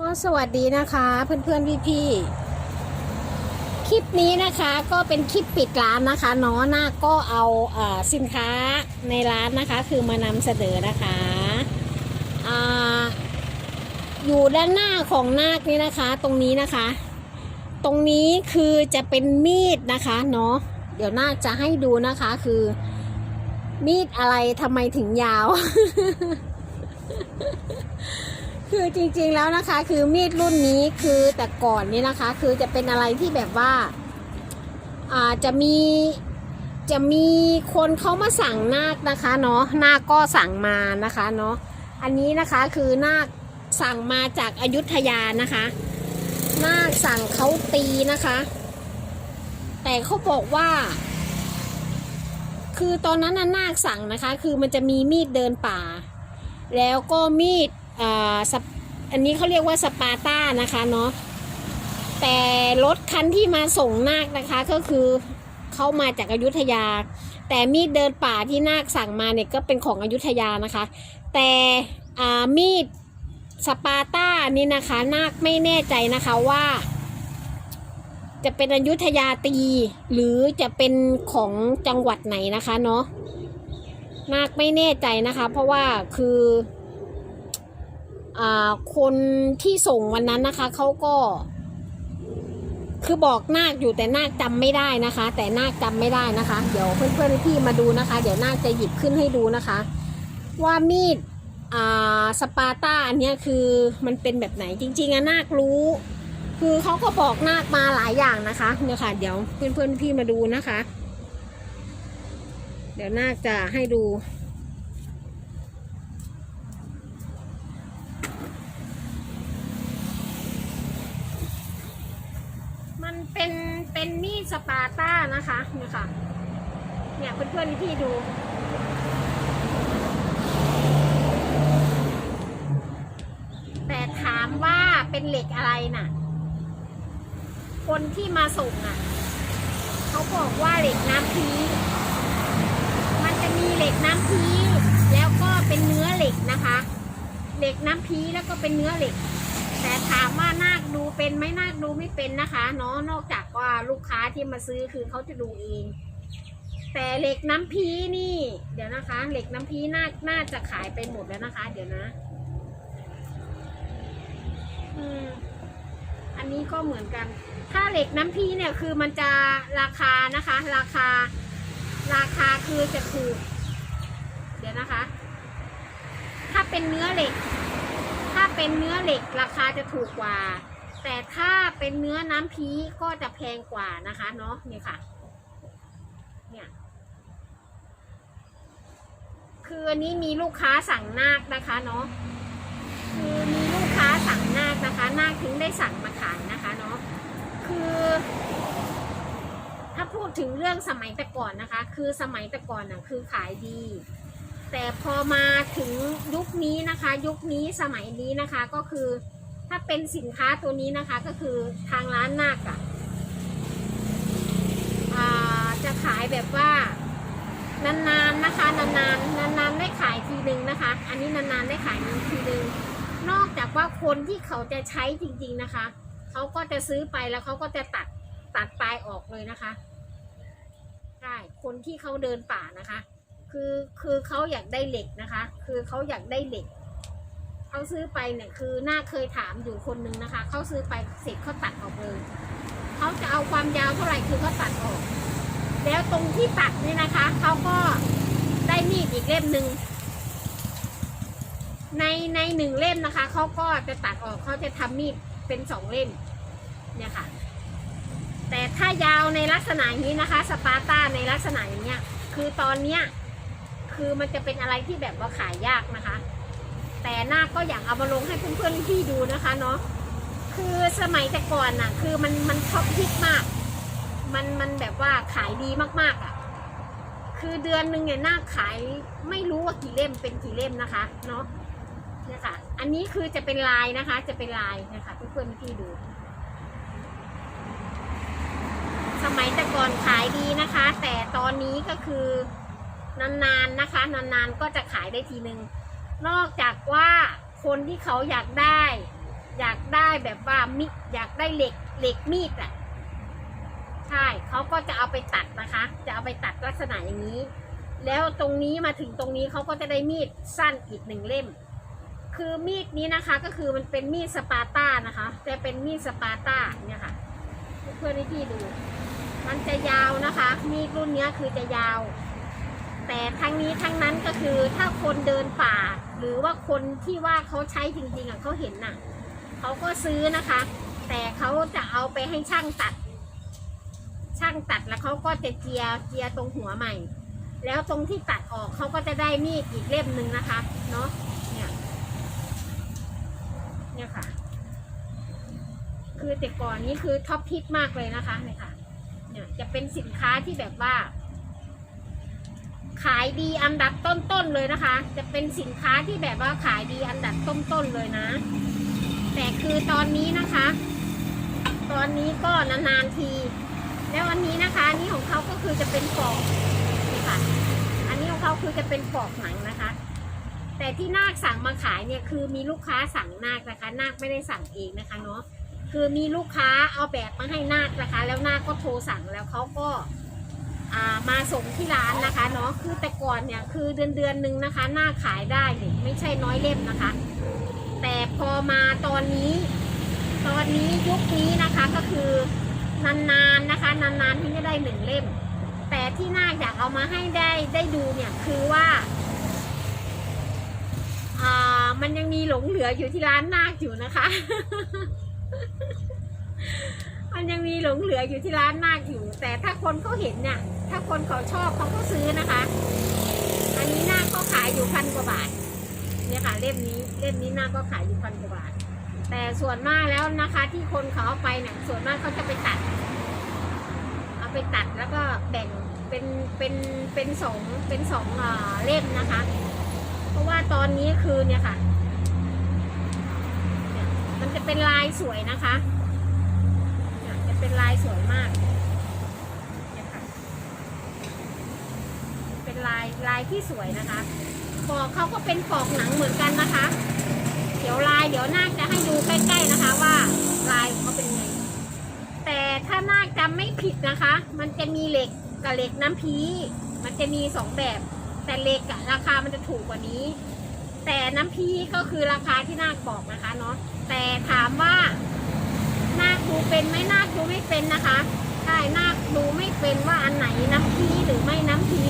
ก็สวัสดีนะคะเพื่อนๆพี่ๆคลิปนี้นะคะก็เป็นคลิปปิดร้านนะคะเนาะนาคก็เอาอสินค้าในร้านนะคะ คือมานำเสนอนะคะอาอยู่ด้านหน้าของนาคนี่นะคะ ตรงนี้นะคะ ตรงนี้คือจะเป็นมีดนะคะเนาะเดี๋ยวนาคจะให้ดูนะคะคือ มีดอะไรทำไมถึงยาว คือจริงๆแล้วนะคะ คือมีดรุ่นนี้คือแต่ก่อนนี้นะคะ คือจะเป็นอะไรที่แบบว่าอาจะมีจะมีคนเขามาสั่งนาคนะคะเนาะนาคก็สั่งมานะคะเนาะอันนี้นะคะคือนาคสั่งมาจากอายุทยานะคะนาคสั่งเขาตีนะคะ แต่เขาบอกว่า คือตอนนั้นนาคสั่งนะคะ คือมันจะมีมีดเดินป่า แล้วก็มีด อ่าอันนี้เขาเรียกว่าสปาร์ต้านะคะเนาะแต่รถคันที่มาส่งนาคนะคะก็คือเขามาจากอายุทยา แต่มีดเดินป่าที่นาคสั่งมาเนี่ยก็เป็นของอยุธยานะคะ แต่มีดสปาร์ต้านี่นะคะนาคไม่แน่ใจนะคะว่า จะเป็นอยุธยาตี หรือจะเป็นของจังหวัดไหนนะคะเนาะนาคไม่แน่ใจนะคะ เพราะว่าคือ คนที่ส่งวันนั้นนะคะเขาก็ คือบอกนาคอยู่แต่นาคจำไม่ได้นะคะ แต่นาคจำไม่ได้นะคะ เดี๋ยวเพื่อนๆพี่มาดูนะคะ เดี๋ยวนาคจะหยิบขึ้นให้ดูนะคะ ว่ามีดสปาร์ต้าอันนี้คือมันเป็นแบบไหนจริงๆอะนาครู้ คือเขาก็บอกนาคมาหลายอย่างนะคะเนี่ยค่ะ เดี๋ยวเพื่อนๆพี่มาดูนะคะ เดี๋ยวนาคจะให้ดู มันเป็นเป็นมีด สปาร์ต้านะคะนี่ค่ะเนี่ยเพื่อนๆพี่ดู แต่ถามว่าเป็นเหล็กอะไรน่ะ คนที่มาส่งอะ เขาบอกว่าเหล็กน้ำพีมันจะมีเหล็กน้ำพีแล้วก็เป็นเนื้อเหล็กนะคะ เหล็กน้ำพีแล้วก็เป็นเนื้อเหล็ก แต่ถามว่านาคดูเป็นไหมนาคดูไม่เป็นนะคะเนาะนอกจากว่าลูกค้าที่มาซื้อคือเขาจะดูเอง แต่เหล็กน้ำพีนี่ เดี๋ยวนะคะ เหล็กน้ำพีน่าน่าจะขายไปหมดแล้วนะคะ เดี๋ยวนะอืมอันนี้ก็เหมือนกัน ถ้าเหล็กน้ำพีเนี่ยคือมันจะราคานะคะ ราคา ราคาคือจะถูก เดี๋ยวนะคะ ถ้าเป็นเนื้อเหล็ก เป็นเนื้อเหล็กราคาจะถูกกว่า แต่ถ้าเป็นเนื้อน้ำพีก็จะแพงกว่านะคะเนาะนี่ค่ะ เนี่ยคืออันนี้มีลูกค้าสั่งนาคนะคะเนาะคือมีลูกค้าสั่งนาคนะคะ นาคถึงได้สั่งมาขายนะคะเนาะคือ ถ้าพูดถึงเรื่องสมัยแต่ก่อนนะคะ คือสมัยแต่ก่อนน่ะคือขายดี แต่พอมาถึงยุคนี้นะคะ ยุคนี้สมัยนี้นะคะก็คือถ้าเป็นสินค้าตัวนี้นะคะก็คือทางร้านนาคอะจะขายแบบว่านานๆนะคะนานๆนานๆได้ขายทีหนึ่งนะคะ อันนี้นานๆได้ขายทีหนึ่งนอกจากว่าคนที่เขาจะใช้จริงๆนะคะเขาก็จะซื้อไปแล้วเขาก็จะตัดตัดปลายออกเลยนะคะใช่คนที่เขาเดินป่านะคะ คือคือเขาอยากได้เหล็กนะคะ คือเขาอยากได้เหล็กเขาซื้อไปเนี่ยคือหน้าเคยถามอยู่คนนึงนะคะเขาซื้อไปเสร็จเขาตัดออกเลยเขาจะเอาความยาวเท่าไหร่คือเขาตัดออก แล้วตรงที่ตัดนี่นะคะเขาก็ได้มีดอีกเล่มหนึ่งในในหนึ่งเล่มนะคะเขาก็จะตัดออกเขาจะทำมีดเป็นสองเล่มเนี่ยค่ะ แต่ถ้ายาวในลักษณะนี้นะคะ สปาร์ตาในลักษณะอย่างเนี้ยคือตอนเนี้ย คือมันจะเป็นอะไรที่แบบว่าขายยากนะคะ แต่หน้าก็อยากเอามาลงให้เพื่อนๆพี่ดูนะคะเนาะคือสมัยแต่ก่อนน่ะ คือมันมันท็อปฮิตมาก มันมันแบบว่าขายดีมากๆอะ คือเดือนหนึ่งเนี่ยหน้าขายไม่รู้ว่ากี่เล่มเป็นกี่เล่มนะคะ เนาะเนี่ยค่ะ อันนี้คือจะเป็นลายนะคะ จะเป็นลายนะคะเพื่อนๆพี่ดูสมัยแต่ก่อนขายดีนะคะ แต่ตอนนี้ก็คือ นานๆนะคะ นานๆก็จะขายได้ทีนึง นอกจากว่าคนที่เขาอยากได้ อยากได้แบบว่ามิอยากได้เหล็กเหล็กมีดอะใช่เขาก็จะเอาไปตัดนะคะ จะเอาไปตัดลักษณะอย่างนี้ แล้วตรงนี้มาถึงตรงนี้เขาก็จะได้มีดสั้นอีกหนึ่งเล่ม คือมีดนี้นะคะก็คือมันเป็นมีดสปาร์ต้านะคะจะเป็นมีดสปาร์ต้าเนี่ยค่ะเพื่อนให้พี่ดู มันจะยาวนะคะ มีดรุ่นเนี้ยคือจะยาว แต่ทั้งนี้ทั้งนั้นก็คือถ้าคนเดินป่า หรือว่าคนที่ว่าเขาใช้จริงๆอะเขาเห็นน่ะเขาก็ซื้อนะคะ แต่เขาจะเอาไปให้ช่างตัด ช่างตัดแล้วเขาก็จะเจียเจียตรงหัวใหม่ แล้วตรงที่ตัดออกเขาก็จะได้มีดอีกเล่มหนึ่งนะคะเนาะเนี่ยเนี่ยค่ะ คือแต่ก่อนนี้คือท็อปฮิตมากเลยนะคะเนี่ยค่ะ เนี่ยจะเป็นสินค้าที่แบบว่า ขายดีอันดับต้นๆเลยนะคะ จะเป็นสินค้าที่แบบว่าขายดีอันดับต้นๆเลยนะ แต่คือตอนนี้นะคะ ตอนนี้ก็นานๆที แล้วอันนี้นะคะอันนี้ของเขาก็คือจะเป็นปอกนี่ค่ะ อันนี้ของเขาคือจะเป็นปอกหนังนะคะ แต่ที่นาคสั่งมาขายเนี่ยคือมีลูกค้าสั่งนาคนะคะนาคไม่ได้สั่งเองนะคะเนาะคือมีลูกค้าเอาแบบมาให้นาคนะคะ แล้วนาคก็โทรสั่งแล้วเขาก็ มาส่งที่ร้านนะคะเนาะคือแต่ก่อนเนี่ยคือเดือนเดือนนึงนะคะ หน้าขายได้เนี่ยไม่ใช่น้อยเล่มนะคะ แต่พอมาตอนนี้ ตอนนี้ยุคนี้นะคะก็คือนานๆนะคะ นานๆที่จะได้หนึ่งเล่ม แต่ที่น่าอยากเอามาให้ได้ได้ดูเนี่ยคือว่าอ่ามันยังมีหลงเหลืออยู่ที่ร้านนาคอยู่นะคะ มันยังมีหลงเหลืออยู่ที่ร้านนาคอยู่ แต่ถ้าคนเขาเห็นเนี่ย ถ้าคนเขาชอบเขาก็ซื้อนะคะ อันนี้นาคก็ขายอยู่พันกว่าบาท เนี่ยค่ะเล่มนี้เล่มนี้นาคก็ขายอยู่พันกว่าบาท แต่ส่วนมากแล้วนะคะ ที่คนเขาเอาไปเนี่ยส่วนมากเขาจะไปตัด เอาไปตัดแล้วก็แบ่งเป็นเป็นเป็นสองเป็นสองอ่าเล่มนะคะ เพราะว่าตอนนี้คือเนี่ยค่ะ มันจะเป็นลายสวยนะคะ เป็นลายสวยมากเนี่ยค่ะ เป็นลายลายที่สวยนะคะปอกเขาก็เป็นปอกหนังเหมือนกันนะคะ เดี๋ยวลายเดี๋ยวนาคจะให้ดูใกล้ ๆนะคะว่าลายของเขาเป็นไง แต่ถ้านาคจำไม่ผิดนะคะ มันจะมีเหล็กกับเหล็กน้ำพีมันจะมีสองแบบ แต่เหล็กอะราคามันจะถูกกว่านี้ แต่น้ำพีก็คือราคาที่นาคบอกนะคะเนาะแต่ถามว่า นาคดูเป็นไหมนาคดูไม่เป็นนะคะใช่นาคดูไม่เป็นว่าอันไหนน้ำพีหรือไม่น้ำพี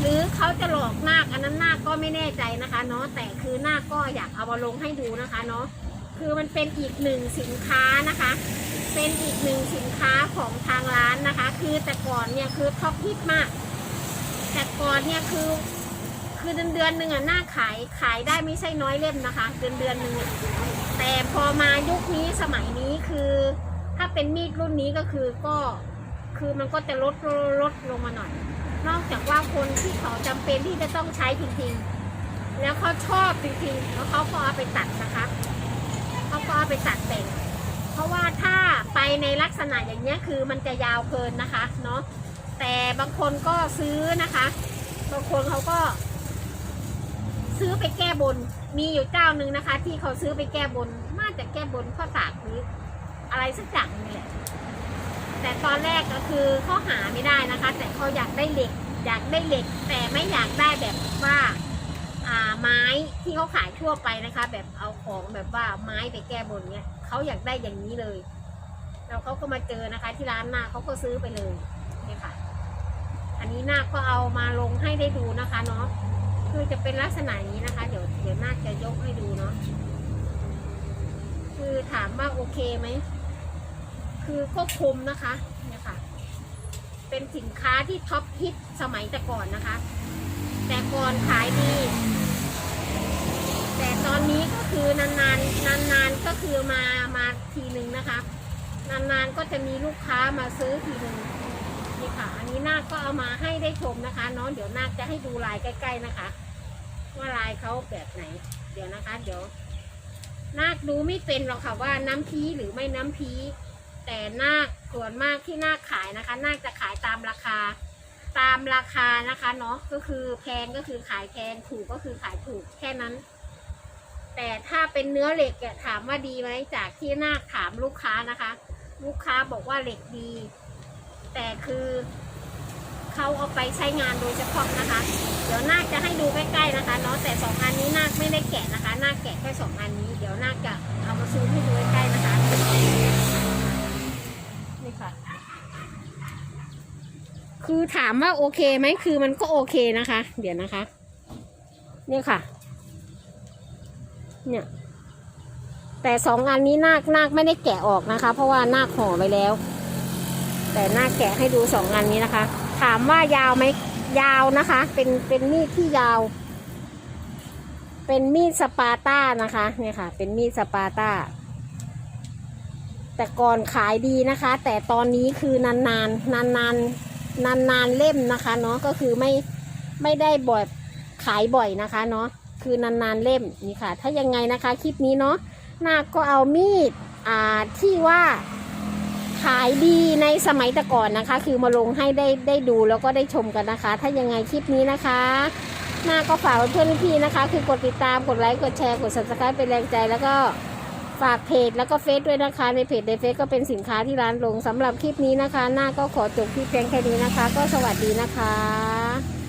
หรือเขาจะหลอกนาคอันนั้นนาคก็ไม่แน่ใจนะคะเนาะแต่คือนาคก็อยากเอามาลงให้ดูนะคะเนาะคือมันเป็นอีกหนึ่งสินค้านะคะ เป็นอีกหนึ่งสินค้าของทางร้านนะคะ คือแต่ก่อนเนี่ยคือท็อปฮิตมาก แต่ก่อนเนี่ยคือ คือเดือนเดือนหนึ่งอะหน้าขายขายได้ไม่ใช่น้อยเล่มนะคะ เดือนเดือนหนึ่งแต่พอมายุคนี้สมัยนี้คือ ถ้าเป็นมีดรุ่นนี้ก็คือก็คือมันก็จะลดลดลดลงมาหน่อย นอกจากว่าคนที่เขาจำเป็นที่จะต้องใช้จริงๆ แล้วเขาชอบจริงๆแล้วเขาก็เอาไปตัดนะคะเขาก็เอาไปตัดแต่งเพราะว่าถ้าไปในลักษณะอย่างเนี้ยคือมันจะยาวเกินนะคะเนาะแต่บางคนก็ซื้อนะคะ บางคนเขาก็ ซื้อไปแก้บน มีอยู่เจ้าหนึ่งนะคะ ที่เขาซื้อไปแก้บนน่าจะแก้บนข้อตากหรืออะไรสักอย่างนี่แหละแต่ตอนแรกก็คือเขาหาไม่ได้นะคะ แต่เขาอยากได้เหล็ก อยากได้เหล็ก แต่ไม่อยากได้แบบว่าอ่าไม้ที่เขาขายทั่วไปนะคะ แบบเอาของแบบว่าไม้ไปแก้บนเนี้ยเขาอยากได้อย่างนี้เลย แล้วเขาก็มาเจอนะคะ ที่ร้านหน้าเขาก็ซื้อไปเลยเนี่ยค่ะ อันนี้นาคก็เอามาลงให้ได้ดูนะคะเนาะ คือจะเป็นลักษณะนี้นะคะ เดี๋ยวเดี๋ยวนาคจะยกให้ดูเนาะคือถามว่าโอเคไหม คือก็คุมนะคะเนี่ยค่ะ เป็นสินค้าที่ท็อปฮิตสมัยแต่ก่อนนะคะ แต่ก่อนขายดี แต่ตอนนี้ก็คือนานๆนานๆก็คือมามาทีหนึ่งนะคะ นานๆก็จะมีลูกค้ามาซื้อทีหนึ่ง ค่ะ อันนี้นาคก็เอามาให้ได้ชมนะคะเนาะเดี๋ยวนาคจะให้ดูลายใกล้ๆนะคะ ว่าลายเขาแบบไหน เดี๋ยวนะคะ เดี๋ยว นาคดูไม่เป็นหรอกค่ะว่าน้ำพีหรือไม่น้ำพีแต่นาคส่วนมากที่นาคขายนะคะ นาคจะขายตามราคา ตามราคานะคะเนาะก็คือแพงก็คือขายแพงถูกก็คือขายถูกแค่นั้น แต่ถ้าเป็นเนื้อเหล็กถามว่าดีไหมจากที่นาคถามลูกค้านะคะ ลูกค้าบอกว่าเหล็กดี แต่คือเขาเอาไปใช้งานโดยเฉพาะนะคะ เดี๋ยวนาคจะให้ดูใกล้ๆนะคะเนาะแต่สองอันนี้นาคไม่ได้แกะนะคะนาคแกะแค่สองอันนี้ เดี๋ยวนาคจะเอามาซูมให้ดูใกล้ๆนะคะนี่ค่ะ คือถามว่าโอเคไหมคือมันก็โอเคนะคะ เดี๋ยวนะคะ เนี่ยค่ะ เนี่ยแต่สองอันนี้นาคนาคไม่ได้แกะออกนะคะ เพราะว่านาคห่อไว้แล้ว แต่หน้าแกะให้ดูสองอันนี้นะคะ ถามว่ายาวไหมยาวนะคะ เป็นเป็นมีดที่ยาว เป็นมีดสปาต้านะคะเนี่ยค่ะ เป็นมีดสปาต้า แต่ก่อนขายดีนะคะ แต่ตอนนี้คือนานๆ นานๆ นานๆเล่มนะคะเนาะก็คือไม่ไม่ได้บ่อยขายบ่อยนะคะเนาะคือนานๆเล่มนี่ค่ะ ถ้ายังไงนะคะคลิปนี้เนาะนาคก็เอามีดอ่าที่ว่าขายดี ในสมัยแต่ก่อนนะคะ คือมาลงให้ได้ได้ดูแล้วก็ได้ชมกันนะคะ ถ้ายังไงคลิปนี้นะคะ หน้าก็ฝากเพื่อนพี่นะคะ คือกดติดตามกดไลค์กดแชร์กด subscribe เป็นแรงใจแล้วก็ฝากเพจแล้วก็เฟซด้วยนะคะ ในเพจในเฟซก็เป็นสินค้าที่ร้านลงสำหรับคลิปนี้นะคะ หน้าก็ขอจบที่เพียงแค่นี้นะคะ ก็สวัสดีนะคะ